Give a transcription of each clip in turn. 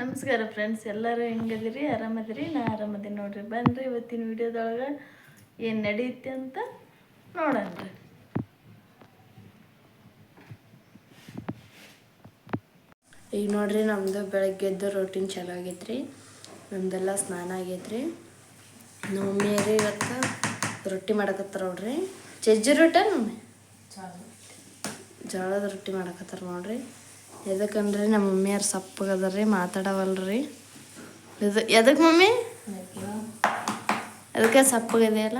ನಮಸ್ಕಾರ ಫ್ರೆಂಡ್ಸ್ ಎಲ್ಲರೂ ಹೆಂಗದಿರಿ ಆರಾಮದಿರಿ? ನಾ ಆರಾಮದಿನ ನೋಡ್ರಿ. ಬನ್ರಿ ಇವತ್ತಿನ ವಿಡಿಯೋದೊಳಗೆ ಏನು ನಡೆಯುತ್ತೆ ಅಂತ ನೋಡೋಣ ಈಗ ನೋಡ್ರಿ ನಮ್ಮದು ಬೆಳಗ್ಗೆ ಎದ್ದು ರೊಟೀನ್ ಚಲೋ ಆಗೈತ್ರಿ. ನಮ್ದೆಲ್ಲ ಸ್ನಾನ ಆಗೈತ್ರಿ. ನಮ್ಮ ಮಮ್ಮಿಯರಿ ಇವತ್ತು ರೊಟ್ಟಿ ಮಾಡಕತ್ತಾರ ನೋಡ್ರಿ. ಚಜ್ಜಿ ರೊಟ್ಟಿ ಮಮ್ಮಿ ಜೋಳದ ರೊಟ್ಟಿ ಮಾಡಕತ್ತಾರ ನೋಡ್ರಿ. ಎದಕ್ಕಂದ್ರೆ ನಮ್ಮ ಮಮ್ಮಿಯವ್ರು ಸಪ್ಪಗದಾರ್ರಿ, ಮಾತಾಡವಲ್ರಿ. ಇದು ಎದಕ್ಕೆ ಮಮ್ಮಿ? ಅದಕ್ಕೆ ಸಪ್ಪಗದೆಯಲ್ಲ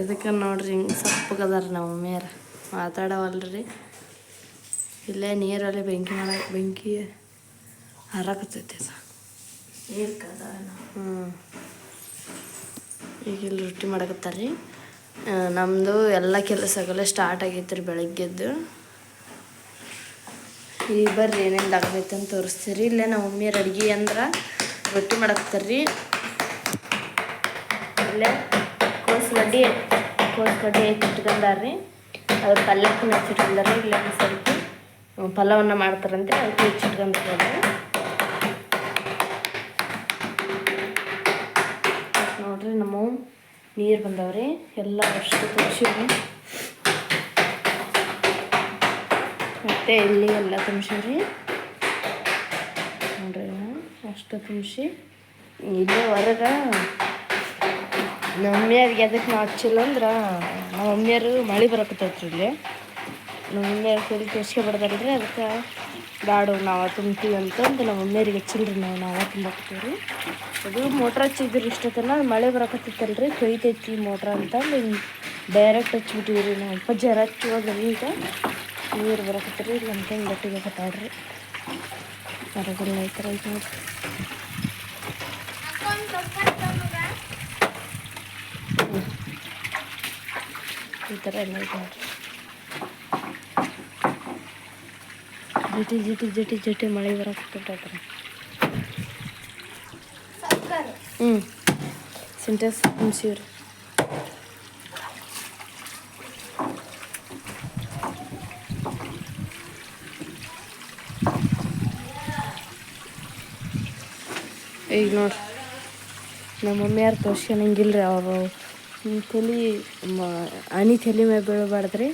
ಎದಕ್ಕೆ ನೋಡ್ರಿ ಹಿಂಗೆ ಸಪ್ಪಗದಾರ ನಮ್ಮ ಮಮ್ಮಿಯವ್ರ. ಮಾತಾಡವಲ್ರಿ. ಇಲ್ಲೇ ನೀರಲ್ಲಿ ಬೆಂಕಿ ಮಾಡ ಬೆಂಕಿ ಹರಕತ್ತೈತೆ ಹ್ಞೂ ಈಗ ಇಲ್ಲಿ ರೊಟ್ಟಿ ಮಾಡಕತ್ತಾರ ರೀ ನಮ್ಮದು ಎಲ್ಲ ಕೆಲಸಗಳೇ ಸ್ಟಾರ್ಟ್ ಆಗೈತೆ ಬೆಳಗ್ಗೆದ್ದು. ಈಗ ಬರ್ರಿ ಏನೇನು ಆಗ್ಬೇಕು ಅಂತ ತೋರಿಸ್ತೀರಿ. ಇಲ್ಲೇ ನಮ್ಮ ಮಮ್ಮಿಯರ ಅಡ್ಗೆ ಅಂದ್ರೆ ರೊಟ್ಟಿ ಮಾಡಕ್ಕರ್ರಿ ಇಲ್ಲ ಕೋಸು ಗಡ್ಡಿ ಕೋಸು ಕೋಸ್ಗಡ್ಡಿ ಹೆಚ್ಚಿಟ್ಕೊಂಡಾರ್ರಿ ಅದ್ರ ಪಲ್ಯಕ್ಕೂ ಹೆಚ್ಚಿಟ್ಕೊಂಡಾರ್ರಿ ಇಲ್ಲ ಸ್ವಲ್ಪ ಪಲ್ಯವನ್ನು ಮಾಡ್ತಾರಂತೆ, ಅದಕ್ಕೆ ಹೆಚ್ಚಿಟ್ಕೊಂತಾರೆ ನೋಡ್ರಿ, ನಮ್ಮ ನೀರು ಬಂದವ್ರಿ. ಎಲ್ಲ ಅಷ್ಟು ತುಂಬಿಸಿವ್ರಿ ಮತ್ತೆ ಇಲ್ಲಿ ಎಲ್ಲ ತುಂಬಿಸಿವ್ರಿ ನೋಡ್ರಿ ಅಷ್ಟು ತುಂಬಿಸಿ. ಇಲ್ಲೇ ಹೊರಗೆ ನಮ್ಮ ಮಮ್ಮಿಯವ್ರಿಗೆ ಅದಕ್ಕೆ ನಾವು ಹಚ್ಚಿಲ್ಲ ಅಂದ್ರೆ ನಮ್ಮ ಮಮ್ಮಿಯರು ಮಳೆ ಬರಕತ್ತೈತ್ರಿ ಇಲ್ಲಿ. ನಮ್ಮ ಮಮ್ಮಿಯವ್ರು ಕೈಲಿ ತೋರಿಸ್ಕೊಬಾರ್ದಲ್ರಿ ಅದಕ್ಕೆ ಬ್ಯಾಡು ನಾವು ತುಂಬ್ತೀವಿ ಅಂತಂದು ನಮ್ಮ ಮಮ್ಮಿಯರಿಗೆ ಹಚ್ಚಿಲ್ರಿ ನಾವು, ನಾವೇ ರೀ ಅದು ಮೋಟ್ರ್ ಹಚ್ಚಿದ್ರಿ ಇಷ್ಟೊತ್ತನ, ಮಳೆ ಬರಕತ್ತೈತಲ್ರಿ ಕೊಯ್ತೈತಿ ಮೋಟ್ರ್ ಅಂತಂದು ಡೈರೆಕ್ಟ್ ಹಚ್ಬಿಟ್ಟಿವಿ ರೀ ನಾವು. ಅಪ್ಪ ಜರ ಹಚ್ಚಿ ಹೋದ್ರಿ ಈಗ ನೀರು ಬರಕತ್ತೀರಿ ಅಂತ ಹಿಂಗೆ ಗಟ್ಟಿಗೆ ಕಟ್ಟಾಡ್ರಿ ಹೊರಗೆಲ್ಲ ಈ ಥರ ಐತೆ ನೋಡ್ರಿ. ಈ ಥರ ಎಲ್ಲ ಐತೆ ನೋಡ್ರಿ. ಜಟಿ ಜಟಿ ಜಟಿ ಜಟಿ ಮಳೆ ಬರಕತ್ತೈತ್ರಿ. ಹ್ಞೂ ಸಿಂಟೆಕ್ಸ್ ತುಂಬಿಸಿವ್ರಿ ಈಗ ನೋಡ್ರಿ ನಮ್ಮ ಮಮ್ಮಿಯಾರು ರೀ ಅವರು ತಲೆ ಮ- ಹನಿ ತಲೆ ಮೇಲೆ ಬೀಳಬಾರ್ದ್ರಿ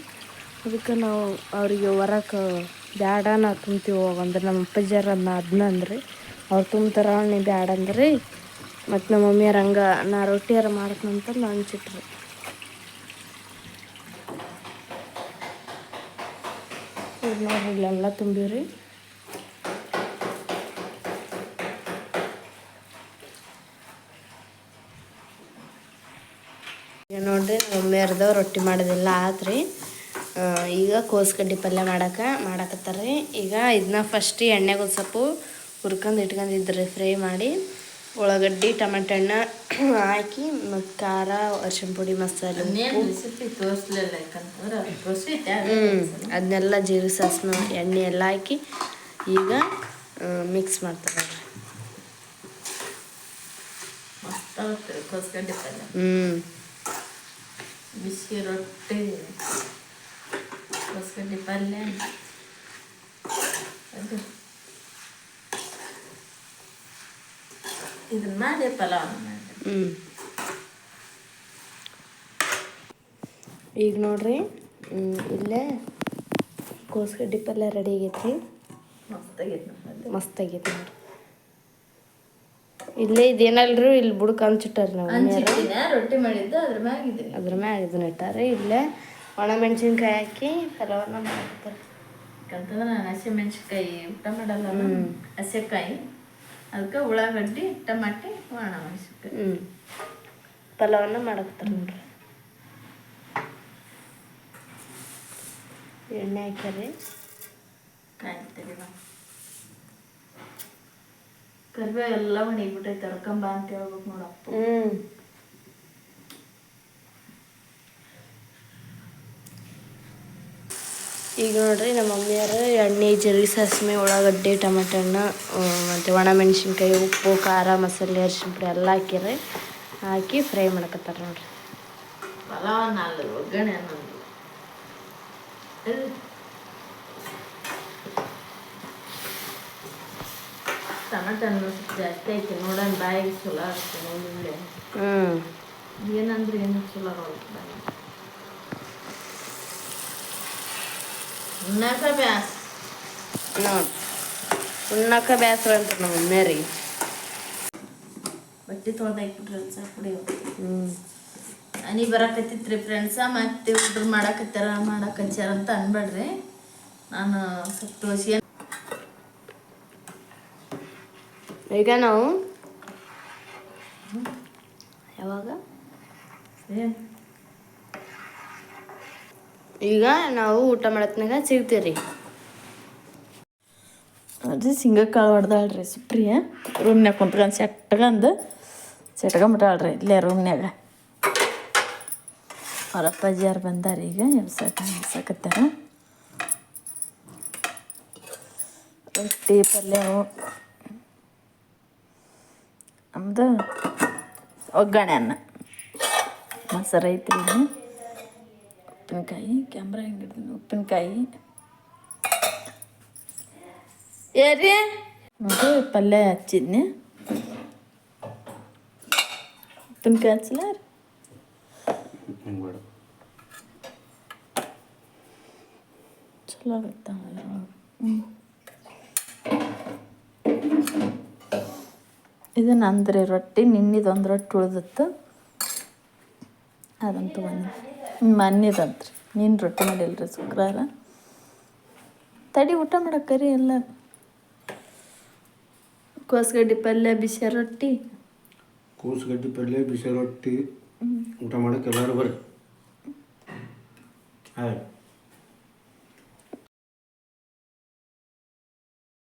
ಅದಕ್ಕೆ ನಾವು ಅವರಿಗೆ ಹೊರಕ್ಕೆ ಬ್ಯಾಡ ನಾವು ತುಂಬ್ತೀವಿ ಹೋಗಂದ್ರೆ ನಮ್ಮ ಅಪ್ಪಾಜಿಯರ ಅದನ್ನ ಅದನ್ನ ಅಂದ್ರಿ ಅವ್ರು ತುಂಬ್ತಾರ ನೀ ಬ್ಯಾಡ ಅಂದ್ರಿ ಮತ್ತು ನಮ್ಮ ಮಮ್ಮಿಯಾರ ಹಂಗೆ ನಾ ರೊಟ್ಟಿಯಾರ ಮಾಡ್ಕೊಂತ ನಾ ಅನ್ಸಿಟ್ರಿ ಈಗ ನೋಡ್ರಿ ಇಲ್ಲೆಲ್ಲ ತುಂಬಿವ್ರಿ ಈಗ ನೋಡ್ರಿ ಮಮ್ಮಿಯರ್ದು ರೊಟ್ಟಿ ಮಾಡೋದಿಲ್ಲ ಆತ್ರಿ. ಈಗ ಕೋಸ್ಗಡ್ಡಿ ಪಲ್ಯ ಮಾಡಕ್ಕೆ ಮಾಡಕತ್ತಾರ್ರಿ. ಈಗ ಇದನ್ನ ಫಸ್ಟ್ ಎಣ್ಣೆಗೆ ಒಂದು ಸ್ವಲ್ಪ ಹುರ್ಕೊಂಡು ಇಟ್ಕೊಂಡಿದ್ರಿ ಫ್ರೈ ಮಾಡಿ ಉಳ್ಳಾಗಡ್ಡಿ ಟಮಾಟೆ ಹಣ್ಣು ಹಾಕಿ ಮತ್ತು ಖಾರ ಅರ್ಶಿನ ಪುಡಿ ಮಸಾಲೆ ಹ್ಞೂ ಅದನ್ನೆಲ್ಲ ಜೀರಿಗೆ ಸಾಸ್ನ ಎಣ್ಣೆ ಎಲ್ಲ ಹಾಕಿ ಈಗ ಮಿಕ್ಸ್ ಮಾಡ್ತಾರೆ ಹ್ಞೂ ಬಿಸಿ ರೊಟ್ಟಿ ಕೋಸ್ಗಡ್ಡೆ ಪಲ್ಯ. ಅದು. ಇದನ್ನ ಮಾಡಿ ಪಲಾವ್ ಮಾಡಿ. ಹ್ಞೂ ಈಗ ನೋಡ್ರಿ ಇಲ್ಲೇ ಕೋಸ್ಗಡ್ಡಿ ಪಲ್ಯ ರೆಡಿ ಆಗೈತಿ. ಮಸ್ತಾಗೈತೆ ಆಗೈತಿ ಮಸ್ತ್ ಆಗೈತಿ ನೋಡ್ರಿ. ಇಲ್ಲೇ ಇದೇನಲ್ರಿ ಇಲ್ಲಿ ಬುಡಕ್ ಹಂಚಿಟ್ಟಾರ ನಾವು ಹಂಚಿಟ್ಟಿನ ರೊಟ್ಟಿ ಮಾಡಿದ್ದು ಅದ್ರ ಮ್ಯಾಗ ಇದೀನಿ. ಅದ್ರ ಮ್ಯಾಗ ಇದನ್ನ ಇಟ್ಟಾರೆ ಇಲ್ಲೇ ಒಣ ಮೆಣಸಿನ್ಕಾಯಿ ಹಾಕಿ ಪಲಾವನ್ನ ಮಾಡ್ತಾರೆ. ಯಾಕಂತಂದ್ರೆ ನಾನು ಹಸಿಮೆಣ್ಸಿನ್ಕಾಯಿ ಊಟ ಮಾಡಲ್ಲ ನಾನು. ಹಸಿಕಾಯಿ. ಅದಕ್ಕೆ ಉಳ್ಳಾಗಡ್ಡಿ ಟಮಾಟಿ ಒಣ ಮೆಣಸಿನ್ಕಾಯಿ. ಹ್ಞೂ ಪಲಾವನ್ನ ಮಾಡಕತ್ತಾರ ನೋಡ್ರಿ. ಎಣ್ಣೆ ಹಾಕ್ಯಾರಿ. ಕಾಯ್ತೀರಿ ನಾವು ಕರಿಬೇವು ಎಲ್ಲ ಒಣಗಿಬಿಟ್ಟೈತೆ ತರ್ಕಂಬ ಅಂತ ಹೇಳ್ಬೇಕು ನೋಡಪ್ಪ ಹ್ಞೂ ಈಗ ನೋಡ್ರಿ ನಮ್ಮ ಮಮ್ಮಿಯವರು ಎಣ್ಣೆ ಜೀರಿಗೆ ಸಾಸಿವೆ ಉಳ್ಳಾಗಡ್ಡೆ ಟೊಮೆಟೊ ಹಣ್ಣು ಮತ್ತು ಒಣ ಮೆಣಸಿನ್ಕಾಯಿ ಉಪ್ಪು ಖಾರ ಮಸಾಲೆ ಅರಿಶಿನ ಪುಡಿ ಎಲ್ಲ ಹಾಕಿರಿ. ಹಾಕಿ ಫ್ರೈ ಮಾಡ್ಕೊತಾರೆ ನೋಡ್ರಿ. ಪಲಾವ್ ಒಗ್ಗರಣೆ ಅನ್ನೋದು ಇದು ಟಮಾಟ ಹಣ್ಣು ಸ್ವಲ್ಪ ಜಾಸ್ತಿ ಐತಿ. ನೋಡೋಣ ಬಾಯಿಗೆ ಚಲೋ ಆಗ್ತದೆ ನೋಡಿದ್ರೆ ಹ್ಞೂ ಏನಂದ್ರೆ ಏನು ಚಲೋ ಆಗುತ್ತೆ ಉಣ್ಣಾಕ ಬ್ಯಾಸ್. ನೋಡಿ. ಉಣ್ಣಾಕ ಬ್ಯಾಸರ ಅಂತ ನಮ್ಮ ಮಮ್ಮಿಯರಿಗೆ ಬಟ್ಟೆ ತೊಳ್ದು ಹಾಕ್ಬಿಟ್ರೆ ಸಾಕು ಕುಡಿಯೋ. ಹ್ಞೂ ಹನಿ ಬರಾಕತ್ತಿತ್ರಿ ಫ್ರೆಂಡ್ಸ ಮತ್ತೆ ಹುಡ್ರು ಮಾಡಾಕತ್ತಾರ ಮಾಡಾಕಚ್ಚಾರ ಅಂತ ಅನ್ಬೇಡ್ರಿ ನಾನು ಸ್ವಲ್ಪ ತುಳಸಿ ಈಗ ನಾವು ಯಾವಾಗ? ಈಗ ನಾವು ಊಟ ಮಾಡತ್ನಾಗ ಸಿಗ್ತೀರಿ. ಅದು ಕಾಳು ಹೊಡೆದಾಳ್ರಿ ಸುಪ್ರಿಯ. ರೂಮ್ನ್ಯಾಗ ಕುಂತ್ಕೊಂಡು ಸೆಟ್ಗಂದು ಸೆಟ್ಕೊಂಬಿಟ್ಟಾಳ್ರಿ ಇಲ್ಲೇ ರೂಮ್ನ್ಯಾಗ. ಅವ್ರ ಅಪ್ಪಾಜಿಯಾರು ಬಂದಾರ ಈಗ ಎಬ್ಸಕ ಎಬ್ಸಕತ್ತಾರ ರೊಟ್ಟಿ ಪಲ್ಯವು. ನಮ್ದು ಒಗ್ಗರಣೆ. ಅನ್ನ ಮೊಸರು ಐತ್ರಿ ಇಲ್ಲಿ ಉಪ್ಪಿನಕಾಯಿ ಕ್ಯಾಮ್ರಾ ಹೆಂಗೆ ಹಿಡ್ದೀನಿ. ಉಪ್ಪಿನಕಾಯಿ. ಏರಿ ಮತ್ತು ಪಲ್ಯ ಹಚ್ಚಿದ್ನಿ. ಉಪ್ಪಿನಕಾಯಿ ಹಚ್ಚಲ ಚಲೋ ಆಗುತ್ತ ಇದು ನಂದ್ರಿ ರೊಟ್ಟಿ ನಿನ್ನಿದೊಂದು ರೊಟ್ಟಿ ಉಳ್ದಿತ್ತು. ಅದಂತ ಬಂದು ಮನ್ನಿದಂತ್ರಿ ನೀನು ರೊಟ್ಟಿ ಮಾಡಿಲ್ರಿ ಶುಕ್ರವಾರ? ತಡಿ ಊಟ ಮಾಡಕ್ಕರಿ ಎಲ್ಲ. ಕೋಸ್ಗಡ್ಡಿ ಪಲ್ಯ ಬಿಸಿ ರೊಟ್ಟಿ. ಕೋಸ್ಗಡ್ಡಿ ಪಲ್ಯ ಬಿಸಿ ರೊಟ್ಟಿ. ಊಟ ಮಾಡಕ್ಕೆ ಎಲ್ಲರೂ ಬರ್ರಿ. ಆಯ್ತು.